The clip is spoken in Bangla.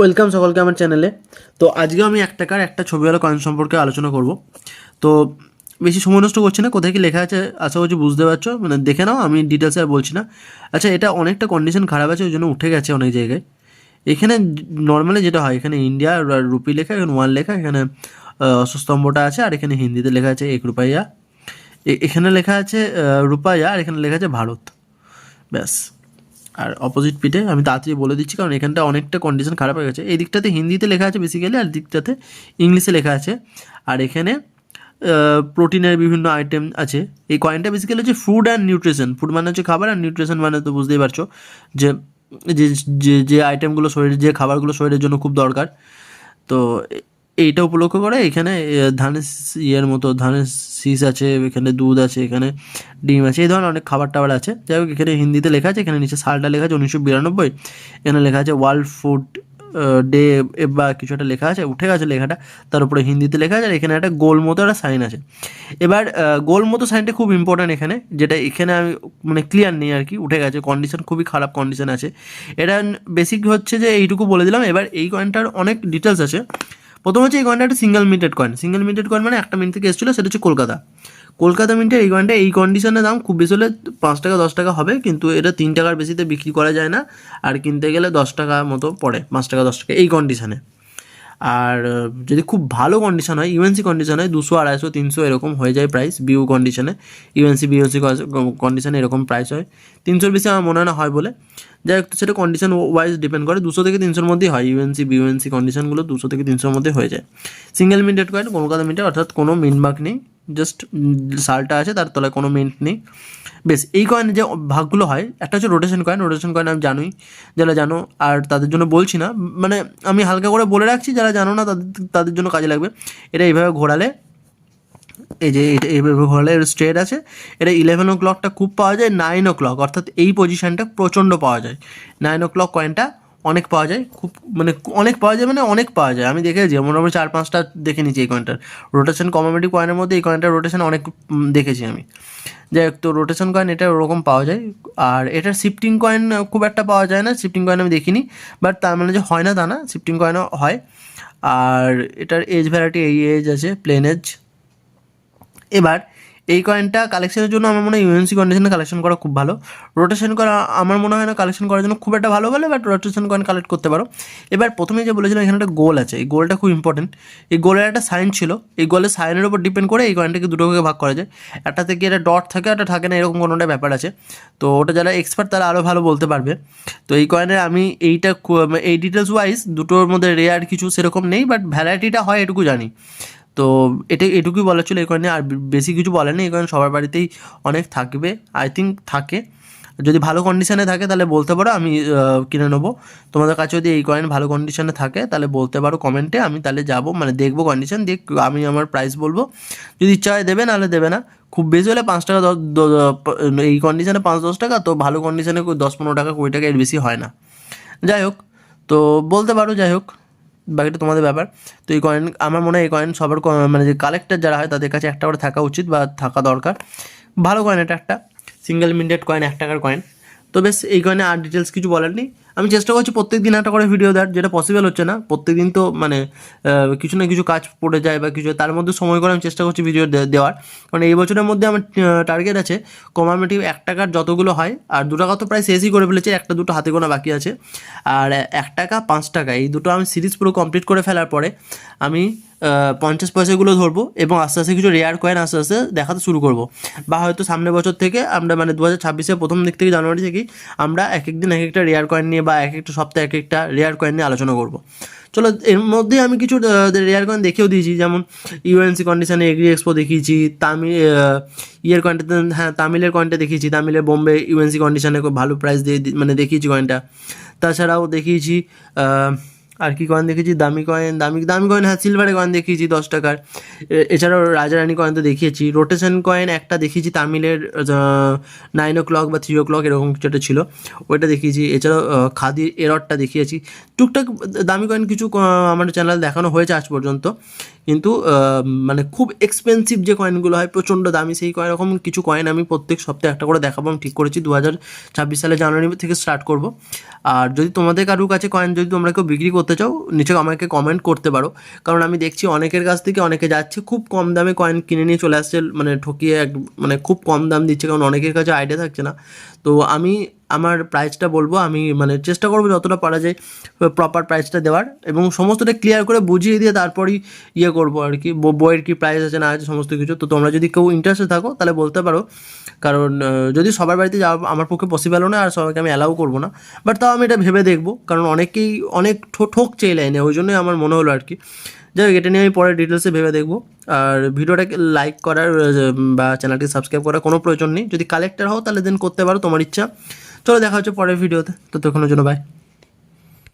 ওয়েলকাম সকলকে আমার চ্যানেলে। তো আজকেও আমি এক টাকার একটা ছবিওয়ালা কয়েন সম্পর্কে আলোচনা করব। তো বেশি সময় নষ্ট করছি না কোথায় কি লেখা আছে আশা করছি বুঝতে পারছ মানে দেখে নাও আমি ডিটেলসে আর বলছি না। আচ্ছা এটা অনেকটা কন্ডিশন খারাপ আছে ওই জন্য উঠে গেছে অনেক জায়গায়। এখানে নর্মালি যেটা হয় এখানে ইন্ডিয়া রুপি লেখা এখানে ওয়ান লেখা এখানে আহ, অশ্বস্তম্ভটা আছে আর এখানে হিন্দিতে লেখা আছে এক রুপাইয়া। এখানে লেখা আছে রুপাইয়া আর এখানে লেখা আছে ভারত। ব্যাস। আর অপোজিট পিঠে আমি তাড়াতাড়ি বলে দিচ্ছি, কারণ এখানটা অনেকটা কন্ডিশন খারাপ হয়ে গেছে। এই দিকটাতে হিন্দিতে লেখা আছে বেসিক্যালি আর দিকটাতে ইংলিশে লেখা আছে। আর এখানে প্রোটিনের বিভিন্ন আইটেম আছে। এই কয়েনটা বেসিক্যালি হচ্ছে ফুড অ্যান্ড নিউট্রিশন ফুড মানে হচ্ছে খাবার, আর নিউট্রিশন মানে তো বুঝতেই পারছ যে যে যে আইটেমগুলো শরীরে, যে খাবারগুলো শরীরের জন্য খুব দরকার। তো এইটা উপলক্ষ করে। এখানে ধানের ইয়ের মতো, ধানের শীষ আছে, এখানে দুধ আছে, এখানে ডিম আছে, এই ধরনের অনেক খাবার টাবার আছে। যাই হোক, এখানে হিন্দিতে লেখা আছে, এখানে নিচে সালটা লেখা আছে, উনিশশো বিরানব্বই। এখানে লেখা আছে, ওয়ার্ল্ড ফুড ডে বা কিছু একটা লেখা আছে, উঠে গেছে লেখাটা। তার উপরে হিন্দিতে লেখা আছে, আর এখানে একটা গোল মতো একটা সাইন আছে। এবার গোল মতো সাইনটা খুব ইম্পর্ট্যান্ট এখানে, যেটা এখানে আমি মানে ক্লিয়ার নেই আর কি, উঠে গেছে কন্ডিশন খুবই খারাপ কন্ডিশন আছে। এটা বেসিক হচ্ছে যে, এইটুকু বলে দিলাম। এবার এই কয়েনটার অনেক ডিটেলস আছে। প্রথম হচ্ছে এই কয়েনটা একটা single minted coin single minted coin মানে একটা মিনিট থেকে এসেছিল, সেটা হচ্ছে কলকাতা। কলকাতা মিন্টের এই কয়েনটা এই কন্ডিশনে দাম খুব বেশি হলে পাঁচ টাকা, দশ টাকা হবে, কিন্তু এটা তিন টাকার বেশিতে বিক্রি করা যায় না, আর কিনতে গেলে দশ টাকা মতো পড়ে, পাঁচ টাকা, দশ টাকা, এই কন্ডিশনে আর যদি খুব ভালো কন্ডিশন হয় ইউএনসি কন্ডিশন হয়, দুশো, আড়াইশো, তিনশো এরকম হয়ে যায় প্রাইস বিউ কন্ডিশনে ইউএনসি বিউএনসি কন্ডিশনে এরকম প্রাইস হয়। তিনশোর বেশি আমার মনে হয় না হয় বলে। যাই হোক সেটা কন্ডিশন ওয়াইজ ডিপেন্ড করে। দুশো থেকে তিনশোর মধ্যেই হয় ইউএনসি বিউএনসি কন্ডিশনগুলো দুশো থেকে তিনশোর মধ্যে হয়ে যায়। Single minted coin Kolkata minted অর্থাৎ কোনো মিনমার্ক নেই। জাস্ট সালটা আছে, তার তলায় কোনো মিন্ট নেই। বেশ, এই কয়েনের যে ভাগগুলো হয়, একটা হচ্ছে রোটেশন কয়েন রোটেশন কয়েন আমি জানোই, যারা জানো, আর তাদের জন্য বলছি না মানে আমি হালকা করে বলে রাখছি, যারা জানো না, তাদের তাদের জন্য কাজে লাগবে। এটা এইভাবে ঘোরালে, এই যে এটা এইভাবে ঘোরালে স্ট্রেট আছে। এটা ইলেভেন ও ক্লকটা খুব পাওয়া যায় নাইন ও ক্লক অর্থাৎ এই পজিশনটা প্রচণ্ড পাওয়া যায়। নাইন ও ক্লক কয়েনটা অনেক পাওয়া যায়, খুব মানে অনেক পাওয়া যায় মানে অনেক পাওয়া যায়। আমি দেখেছি মোটামুটি চার পাঁচটা দেখে নিয়েছি এই কয়েনটার রোটেশন কমোডিটি কয়েনের মধ্যে এই কয়েনটার রোটেশন অনেক দেখেছি আমি। যাই হোক, তো রোটেশন কয়েন এটা ওরকম পাওয়া যায়। আর এটার শিফটিং কয়েন খুব একটা পাওয়া যায় না শিফটিং কয়েন আমি দেখিনি। বাট তার মানে যে হয় না তা না শিফটিং কয়েনও হয়। আর এটার এজ ভ্যারাইটি এই এজ আছে প্লেন এজ এবার এই কয়েনটা কালেকশনের জন্য আমার মনে হয় ইউএনসি কন্ডিশনে কালেকশন করা খুব ভালো। রোটেশন করা আমার মনে হয় না কালেকশন করার জন্য খুব একটা ভালো বলে বাট রোটেশন কয়েন কালেক্ট করতে পারো। এবার প্রথমে যে বলেছিলাম, এখানে একটা গোল আছে। এই গোলটা খুব ইম্পর্টেন্ট এই গোলের একটা সাইন ছিল। এই গোলের সাইনের উপর ডিপেন্ড করে এই কয়েনটাকে দুটো ভাগে করা যায়। একটা থেকে একটা ডট থাকে, একটা থাকে না, এরকম কোনো একটা ব্যাপার আছে। তো ওটা যারা এক্সপার্ট তারা আরও ভালো বলতে পারবে। তো এই কয়েনের আমি এইটা এই ডিটেলস ওয়াইজ দুটোর মধ্যে রেয়ার কিছু সেরকম নেই বাট ভ্যারাইটিটা হয়, এটুকু জানি। তো এটা, এটুকুই বলার ছিল এই কয়েনে আর বেশি কিছু বলে নেই, এই কয়েন সবার বাড়িতেই অনেক থাকবে। আই থিঙ্ক থাকে। যদি ভালো কন্ডিশনে থাকে তাহলে বলতে পারো, আমি কিনে নেব। তোমাদের কাছে যদি এই কয়েন ভালো কন্ডিশনে থাকে তাহলে বলতে পারো কমেন্টে আমি তাহলে যাব মানে দেখব কন্ডিশন দিয়ে আমি আমার প্রাইস বলব। যদি ইচ্ছা হয় দেবে, নাহলে দেবে না। খুব বেশি হলে পাঁচ টাকা এই কন্ডিশনে পাঁচ, দশ টাকা, তো ভালো কন্ডিশনে দশ, পনেরো টাকা, কুড়ি টাকা এর বেশি হয় না। যাই হোক, তো বলতে পারো, যাই হোক। বাকিটা তোমাদের ব্যাপার। তো এই কয়েন আমার মনে হয় এই কয়েন সবার মানে যে কালেক্টার যারা হয় তাদের কাছে একটা করে থাকা উচিত বা থাকা দরকার। ভালো কয়েন এটা একটা। সিঙ্গেল মিন্ডেড কয়েন এক টাকার কয়েন তো বেশ, এই কয়েনে আর ডিটেলস কিছু বলার নেই। আমি চেষ্টা করছি প্রত্যেক দিন একটা করে ভিডিও দেওয়ার, যেটা পসিবল হচ্ছে না। প্রত্যেক দিন তো মানে কিছু না কিছু কাজ পড়ে যায় বা কিছু তার মধ্যে সময় করে আমি চেষ্টা করছি ভিডিও দেওয়ার। কারণ এই বছরের মধ্যে আমার টার্গেট আছে কমামেটিভ এক টাকার যতগুলো হয়, আর দু টাকা তো প্রায় শেষই করে ফেলেছে, একটা দুটো হাতে গোনা বাকি আছে। আর এক টাকা পাঁচ টাকা, এই দুটো আমি সিরিজ পুরো কমপ্লিট করে ফেলার পরে আমি পঞ্চাশ পয়সাগুলো ধরবো এবং আস্তে আস্তে কিছু রেয়ার কয়েন আস্তে আস্তে দেখাতে শুরু করব। বা হয়তো সামনের বছর থেকে আমরা মানে দু হাজার ছাব্বিশের প্রথম দিক থেকে জানুয়ারি থেকেই আমরা এক এক দিন এক একটা রেয়ার কয়েন নিয়ে বা এক একটা সপ্তাহে এক একটা রেয়ার কয়েন নিয়ে আলোচনা করব। চলো, এর মধ্যে আমি কিছু রেয়ার কয়েন দেখেও দিয়েছি, যেমন ইউএনসি কন্ডিশনে এগ্রি এক্সপো দেখিয়েছি, তামিল ইয়ের কয়েনটা হ্যাঁ তামিলের কয়েনটা দেখিয়েছি তামিলের বোম্বে ইউএনসি কন্ডিশনে খুব ভালো প্রাইস দিয়ে মানে দেখিয়েছি কয়েনটা তাছাড়াও দেখিয়েছি আর কি কয়েন দেখেছি? দামি কয়েন দামি দামি কয়েন হ্যাঁ সিলভারে কয়েন দেখিয়েছি দশ টাকার। এছাড়াও রাজারানী কয়েন তো দেখিয়েছি। রোটেশন কয়েন একটা দেখিয়েছি তামিলের নাইন ও ক্লক বা থ্রি ও ক্লক এরকম কিছু একটা ছিল। ওইটা দেখিয়েছি। এছাড়াও খাদি এরটটা দেখিয়েছি। টুকটাক দামি কয়েন কিছু আমার চ্যানেল দেখানো হয়েছে আজ পর্যন্ত। কিন্তু মানে খুব এক্সপেন্সিভ যে কয়েনগুলো হয়, প্রচণ্ড দামি, সেই কয়েন এরকম কিছু কয়েন আমি প্রত্যেক সপ্তাহে একটা করে দেখাবো। আমি ঠিক করেছি দু হাজার ছাব্বিশ সালে জানুয়ারি থেকে স্টার্ট করব। আর যদি তোমাদের কারোর কাছে কয়েন যদি তোমরা কেউ বিক্রি করতে করতে চাও নিচে আমাকে কমেন্ট করতে পারো। কারণ আমি দেখছি অনেকের কাছ থেকে অনেকে যাচ্ছে, খুব কম দামে কয়েন কিনে নিয়ে চলে আসছে মানে ঠকিয়ে এক মানে খুব কম দাম দিচ্ছে, কারণ অনেকের কাছে আইডিয়া থাকছে না। তো আমি আমার প্রাইসটা বলব, আমি মানে চেষ্টা করব যতটা পারা যায় প্রপার প্রাইসটা দেওয়ার এবং সমস্তটা ক্লিয়ার করে বুঝিয়ে দিয়ে তারপরই ইয়ে করব আর কি বইয়ের কী প্রাইস আছে না আছে সমস্ত কিছু। তো তোমরা যদি কেউ ইন্টারেস্টে থাকো তাহলে বলতে পারো, কারণ যদি সবার বাড়িতে যাওয়া আমার পক্ষে পসিবলও না, আর সবাইকে আমি অ্যালাউ করব না। বাট তাও আমি এটা ভেবে দেখব, কারণ অনেকেই অনেক ঠো- ঠকছে এই লাইনে ওই জন্যই আমার মনে হলো আর কি। যাই হোক, এটা নিয়ে আমি পরে ডিটেলসে ভেবে দেখব। আর ভিডিওটাকে লাইক করার বা চ্যানেলটি সাবস্ক্রাইব করার কোনো প্রয়োজন নেই। যদি কালেক্টর হও তাহলে দেন করতে পারো, তোমার ইচ্ছা। চলো দেখা হচ্ছে পরের ভিডিওতে ততক্ষণের জন্য বাই